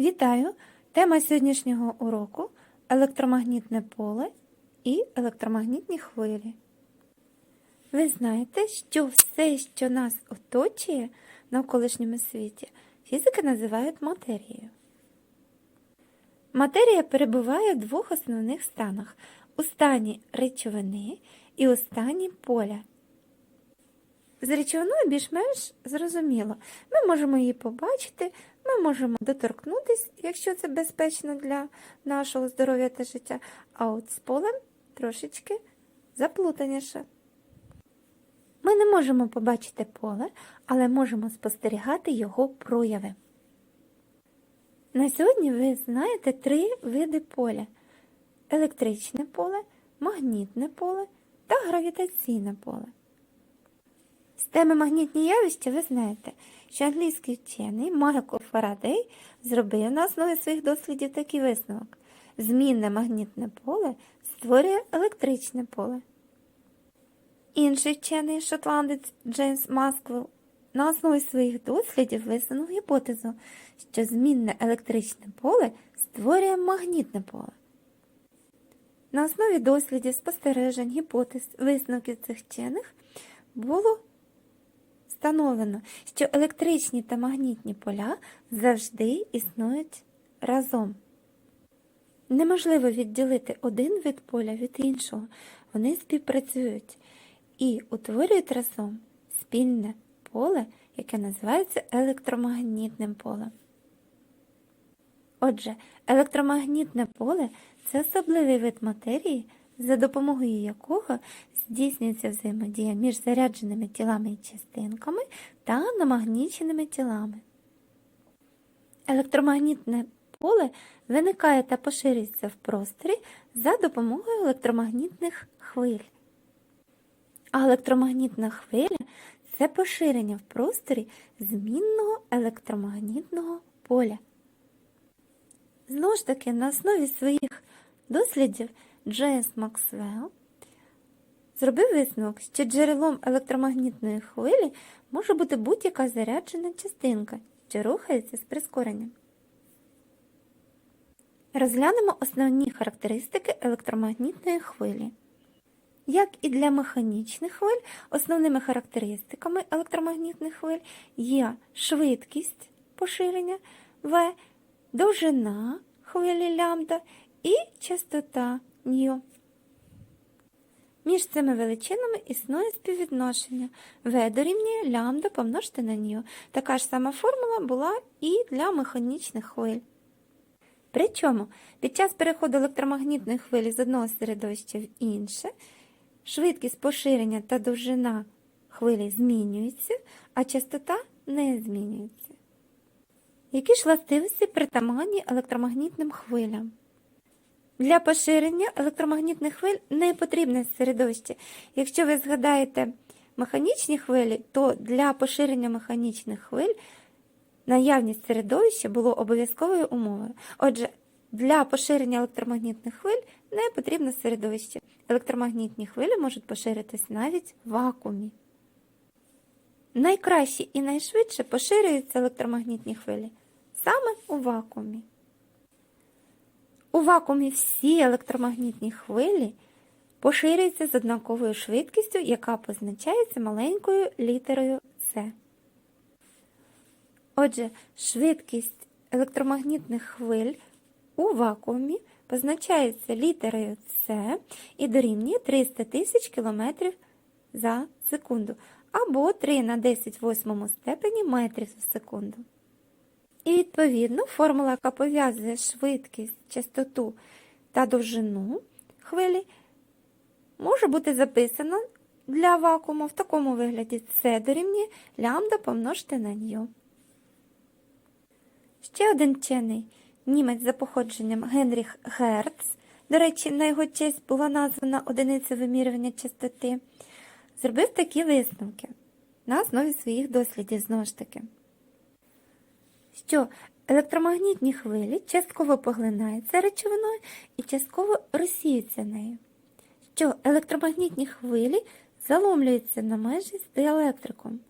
Вітаю! Тема сьогоднішнього уроку електромагнітне поле і електромагнітні хвилі. Ви знаєте, що все, що нас оточує навколишньому світі, фізики називають матерією. Матерія перебуває в двох основних станах у стані речовини і у стані поля. З речовиною більш-менш зрозуміло. Ми можемо її побачити, ми можемо доторкнутися, якщо це безпечно для нашого здоров'я та життя, а от з полем трошечки заплутаніше. Ми не можемо побачити поле, але можемо спостерігати його прояви. На сьогодні ви знаєте три види поля: електричне поле, магнітне поле та гравітаційне поле. З теми магнітні явища ви знаєте, що англійський вчений Майкл Фарадей зробив на основі своїх дослідів такий висновок. Змінне магнітне поле створює електричне поле. Інший вчений шотландець Джеймс Масквелл на основі своїх дослідів висунув гіпотезу, що змінне електричне поле створює магнітне поле. На основі дослідів, спостережень, гіпотез, висновків цих вчених було встановлено, що електричні та магнітні поля завжди існують разом. Неможливо відділити один вид поля від іншого, вони співпрацюють і утворюють разом спільне поле, яке називається електромагнітним полем. Отже, електромагнітне поле це особливий вид матерії, за допомогою якого здійснюється взаємодія між зарядженими тілами і частинками та намагніченими тілами. Електромагнітне поле виникає та поширюється в просторі за допомогою електромагнітних хвиль. А електромагнітна хвиля це поширення в просторі змінного електромагнітного поля. Знову ж таки, на основі своїх дослідів Джеймс Максвелл зробив висновок, що джерелом електромагнітної хвилі може бути будь-яка заряджена частинка, що рухається з прискоренням. Розглянемо основні характеристики електромагнітної хвилі. Як і для механічних хвиль, основними характеристиками електромагнітних хвиль є швидкість поширення В, довжина хвилі лямбда і частота ню. Між цими величинами існує співвідношення В дорівнює лямбда помножити на ню. Така ж сама формула була і для механічних хвиль. Причому під час переходу електромагнітної хвилі з одного середовища в інше, швидкість поширення та довжина хвилі змінюються, а частота не змінюється. Які ж властивості притаманні електромагнітним хвилям? Для поширення електромагнітних хвиль не потрібне середовище. Якщо ви згадаєте механічні хвилі, то для поширення механічних хвиль наявність середовища було обов'язковою умовою. Отже, для поширення електромагнітних хвиль не потрібне середовище. Електромагнітні хвилі можуть поширитись навіть в вакуумі. Найкраще і найшвидше поширюються електромагнітні хвилі саме у вакуумі. У вакуумі всі електромагнітні хвилі поширюються з однаковою швидкістю, яка позначається маленькою літерою С. Отже, швидкість електромагнітних хвиль у вакуумі позначається літерою С і дорівнює 300 тисяч км за секунду або 3 на 10 восьмому степені метрів за секунду. І, відповідно, формула, яка пов'язує швидкість, частоту та довжину хвилі, може бути записана для вакууму. В такому вигляді С дорівнює лямбда помножити на ню. Ще один вчений німець за походженням Генріх Герц, до речі, на його честь була названа одиниця вимірювання частоти, зробив такі висновки. На основі своїх дослідів знову ж таки що електромагнітні хвилі частково поглинаються речовиною і частково розсіються нею, що електромагнітні хвилі заломлюються на межі з діелектриком,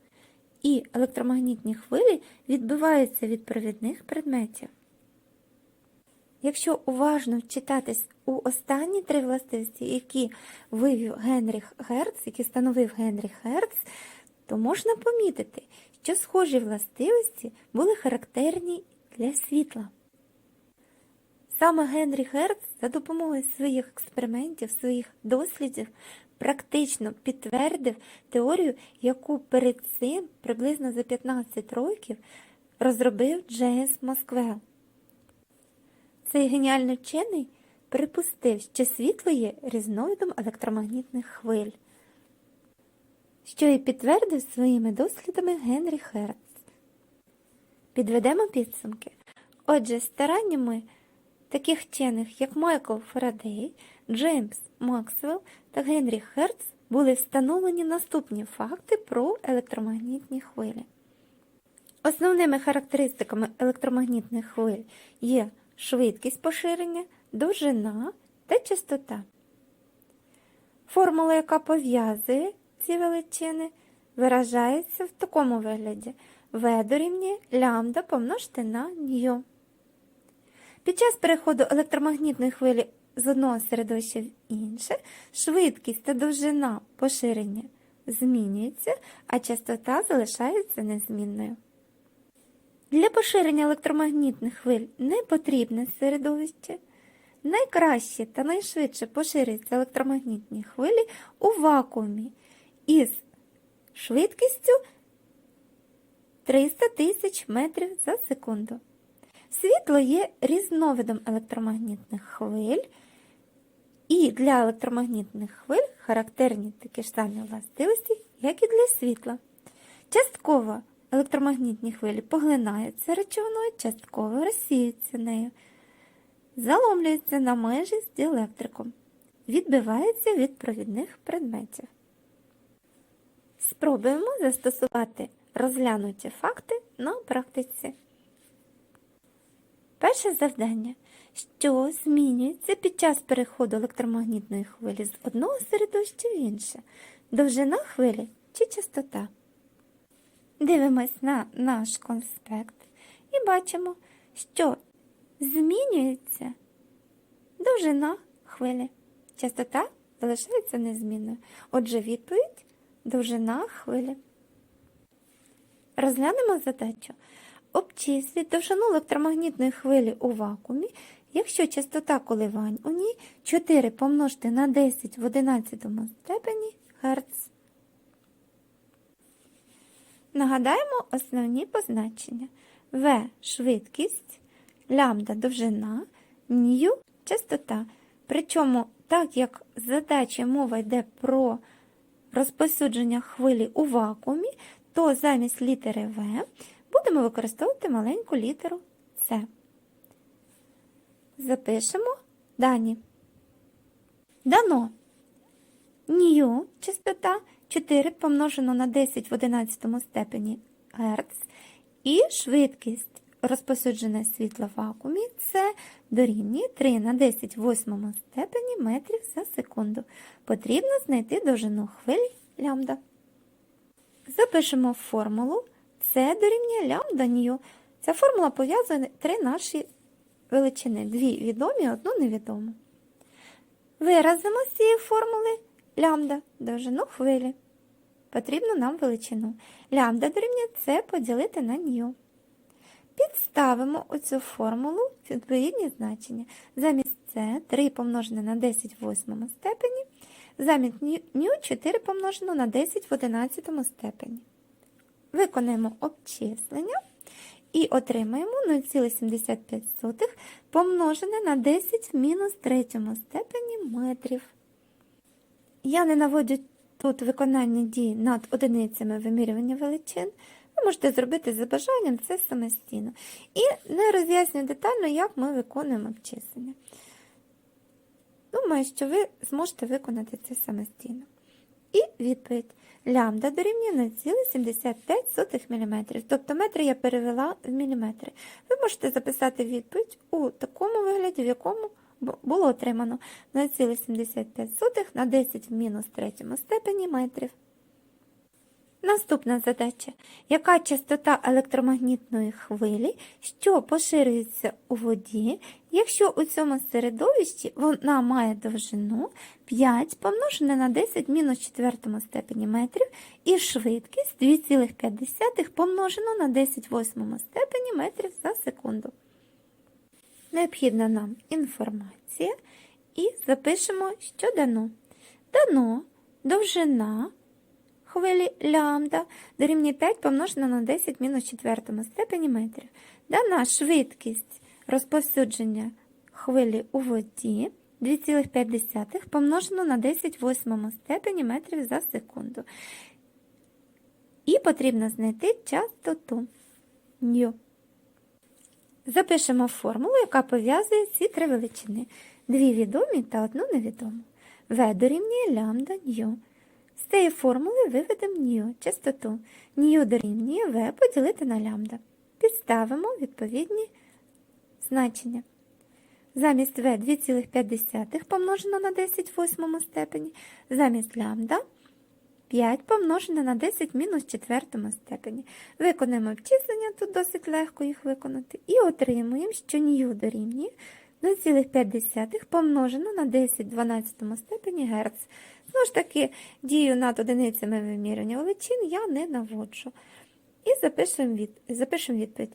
і електромагнітні хвилі відбиваються від провідних предметів. Якщо уважно вчитатись у останні три властивості, які вивів Генріх Герц, які встановив Генріх Герц, то можна помітити, що схожі властивості були характерні для світла. Саме Генрі Герц за допомогою своїх експериментів, своїх дослідів практично підтвердив теорію, яку перед цим приблизно за 15 років розробив Джеймс Москвел. Цей геніальний вчений припустив, що світло є різновидом електромагнітних хвиль, що і підтвердив своїми дослідами Генрі Герц. Підведемо підсумки. Отже, стараннями таких вчених, як Майкл Фарадей, Джеймс Максвелл та Генрі Герц, були встановлені наступні факти про електромагнітні хвилі. Основними характеристиками електромагнітних хвиль є швидкість поширення, довжина та частота. Формула, яка пов'язує ці величини, виражається в такому вигляді v дорівнює лямбда помножити на ню. Під час переходу електромагнітної хвилі з одного середовища в інше, швидкість та довжина поширення змінюються, а частота залишається незмінною. Для поширення електромагнітних хвиль не потрібне середовище. Найкраще та найшвидше поширюються електромагнітні хвилі у вакуумі із швидкістю 300 тисяч метрів за секунду. Світло є різновидом електромагнітних хвиль, і для електромагнітних хвиль характерні такі ж самі властивості, як і для світла. Частково електромагнітні хвилі поглинаються речовиною, частково розсіюються нею, заломлюються на межі з діелектриком, відбиваються від провідних предметів. Спробуємо застосувати розглянуті факти на практиці. Перше завдання, що змінюється під час переходу електромагнітної хвилі з одного середовища в інше, довжина хвилі чи частота. Дивимось на наш конспект і бачимо, що змінюється довжина хвилі. Частота залишається незмінною. Отже, відповідь довжина хвилі. Розглянемо задачу. Обчисліть довжину електромагнітної хвилі у вакуумі, якщо частота коливань у ній 4 помножити на 10 в 11 степені Гц. Нагадаємо основні позначення. В швидкість, лямбда довжина, нью частота. Причому, так як задача мова йде про розпосюдження хвилі у вакуумі, то замість літери В будемо використовувати маленьку літеру С. Запишемо дані. Дано. Нью частота 4 помножено на 10 в 11 степені Гц. І швидкість розпосуджене світла в вакуумі це дорівнює 3 на 10 в 8 степені метрів за секунду. Потрібно знайти довжину хвилі лямбда. Запишемо формулу С дорівнює лямбда ню. Ця формула пов'язує три наші величини. Дві відомі, одну невідому. Виразимо з цієї формули лямбда довжину хвилі. Потрібну нам величину. Лямбда дорівнює С поділити на ню. Підставимо у цю формулу відповідні значення. Замість С 3 помножене на 10 в 8 степені, замість ню 4 помножено на 10 в 11 степені. Виконаємо обчислення і отримаємо 0,75 помножене на 10 в мінус 3 степені метрів. Я не наводжу тут виконання дій над одиницями вимірювання величин. Можете зробити за бажанням це самостійно. І не роз'яснюю детально, як ми виконуємо обчислення. Думаю, що ви зможете виконати це самостійно. І відповідь. Лямбда дорівнює 0,75 мм. Тобто метри я перевела в міліметри. Ви можете записати відповідь у такому вигляді, в якому було отримано 0,75 на 10 в мінус третьому степені метрів. Наступна задача. Яка частота електромагнітної хвилі, що поширюється у воді, якщо у цьому середовищі вона має довжину 5 помножене на 10 в мінус четвертому степені метрів і швидкість 2,5 помножено на 10 в восьмому степені метрів за секунду. Необхідна нам інформація і запишемо, що дано. Дано довжина хвилі лямбда дорівнює 5 помножено на 10 в мінус четвертому степені метрів. Дана швидкість розповсюдження хвилі у воді 2,5 помножено на 10 в степені метрів за секунду. І потрібно знайти частоту ню. Запишемо формулу, яка пов'язує ці три величини. Дві відомі та одну невідому. В дорівнює лямбда ню. З цієї формули виведемо ню, частоту. Ню дорівнює В поділити на лямбда. Підставимо відповідні значення. Замість В 2,5 помножено на 10 в восьмому степені, замість лямбда 5 помножене на 10 в мінус четвертому степені. Виконаємо обчислення, тут досить легко їх виконати. І отримуємо, що ню дорівнює 0,5 помножено на 10 в 12 степені Герц. Знову ж таки, дію над одиницями вимірювання величин я не наводжу. І запишемо, від, запишемо відповідь.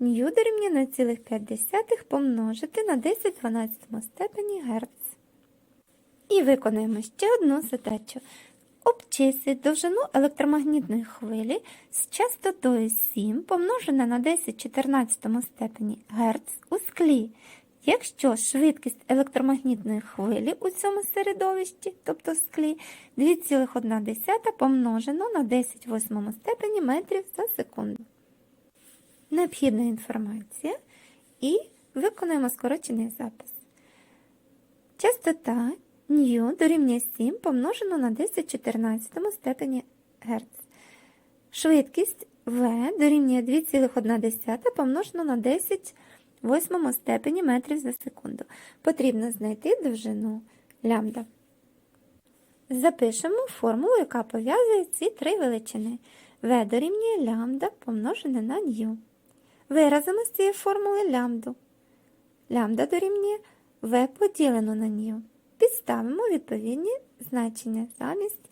Нью дорівнює 0,5 помножити на 10 в 12 степені Герц. І виконаємо ще одну задачу. Обчисліть довжину електромагнітної хвилі з частотою 7 помножене на 10 в 14 степені Герц у склі. Якщо швидкість електромагнітної хвилі у цьому середовищі, тобто склі, 2,1 помножено на 10 в 8 степені метрів за секунду. Необхідна інформація і виконуємо скорочений запис. Частота ню дорівнює 7 помножено на 10 в 14 степені Гц. Швидкість В дорівнює 2,1 помножено на 10 в 8 степені метрів за секунду. Потрібно знайти довжину лямбда. Запишемо формулу, яка пов'язує ці три величини. В дорівнює лямбда помножене на ню. Виразимо з цієї формули лямбду. Лямбда дорівнює В поділено на ню. Підставимо відповідні значення замість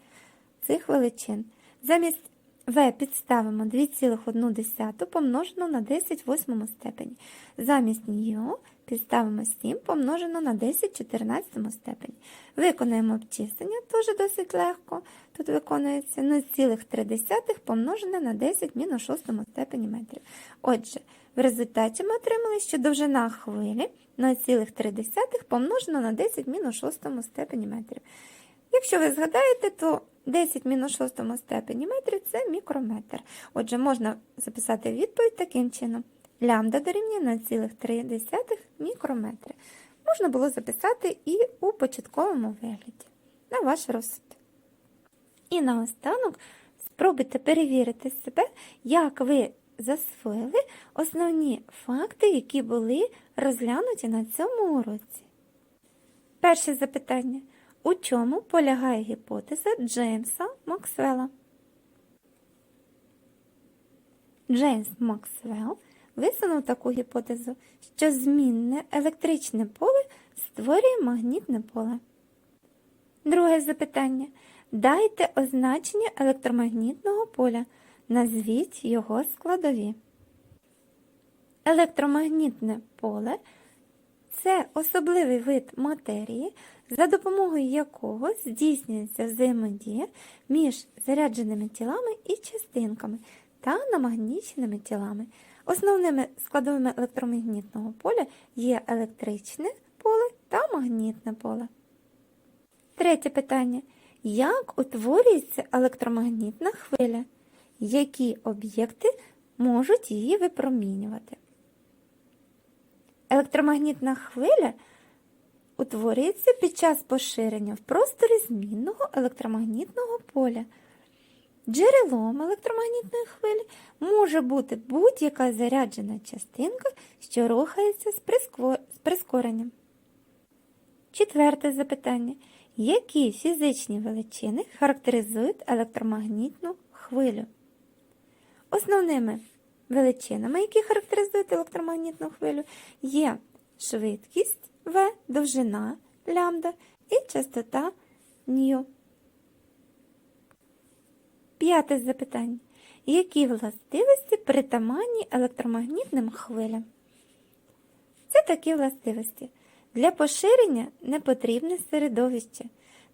цих величин. Замість В підставимо 2,1 помножено на 10 в 8 степені. Замість нього підставимо 7 помножено на 10 в 14 степені. Виконаємо обчислення, теж досить легко. Тут виконується 0,3 помножене на 10 в мінус 6 степені метрів. Отже, в результаті ми отримали, що довжина хвилі 0,3 помножено на 10 в мінус 6 степені метрів. Якщо ви згадаєте, то 10 мінус 6 степені метрів це мікрометр. Отже, можна записати відповідь таким чином. Лямбда дорівнює 0,3 мікрометри. Можна було записати і у початковому вигляді. На ваш розсуд. І наостанок спробуйте перевірити себе, як ви засвоїли основні факти, які були розглянуті на цьому уроці. Перше запитання. У чому полягає гіпотеза Джеймса Максвелла? Джеймс Максвелл висунув таку гіпотезу, що змінне електричне поле створює магнітне поле. Друге запитання. Дайте означення електромагнітного поля. Назвіть його складові. Електромагнітне поле це особливий вид матерії, за допомогою якого здійснюється взаємодія між зарядженими тілами і частинками та намагніченими тілами. Основними складовими електромагнітного поля є електричне поле та магнітне поле. Третє питання. Як утворюється електромагнітна хвиля? Які об'єкти можуть її випромінювати? Електромагнітна хвиля утворюється під час поширення в просторі змінного електромагнітного поля. Джерелом електромагнітної хвилі може бути будь-яка заряджена частинка, що рухається з, прискор... з прискоренням. Четверте запитання. Які фізичні величини характеризують електромагнітну хвилю. Основними величинами, які характеризують електромагнітну хвилю, є швидкість В, довжина лямбда і частота ню. П'яте запитання. Які властивості притаманні електромагнітним хвилям? Це такі властивості. Для поширення не потрібне середовище.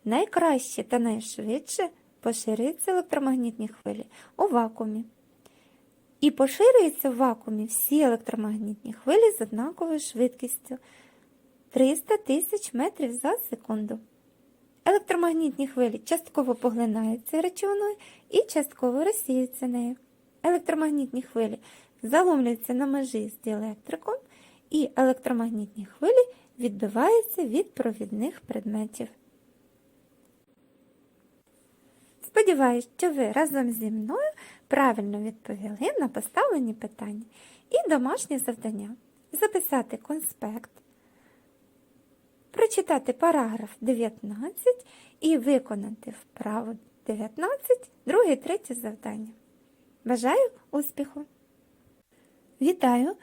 Найкраще та найшвидше поширюються електромагнітні хвилі у вакуумі. І поширюються в вакуумі всі електромагнітні хвилі з однаковою швидкістю 300 тисяч метрів за секунду. Електромагнітні хвилі частково поглинаються речовиною і частково розсіюються нею. Електромагнітні хвилі заломлюються на межі з діелектриком, і електромагнітні хвилі відбиваються від провідних предметів. Сподіваюсь, що ви разом зі мною правильно відповіли на поставлені питання і домашнє завдання записати конспект, прочитати параграф 19 і виконати вправу 19, друге і третє завдання. Бажаю успіху! Вітаю!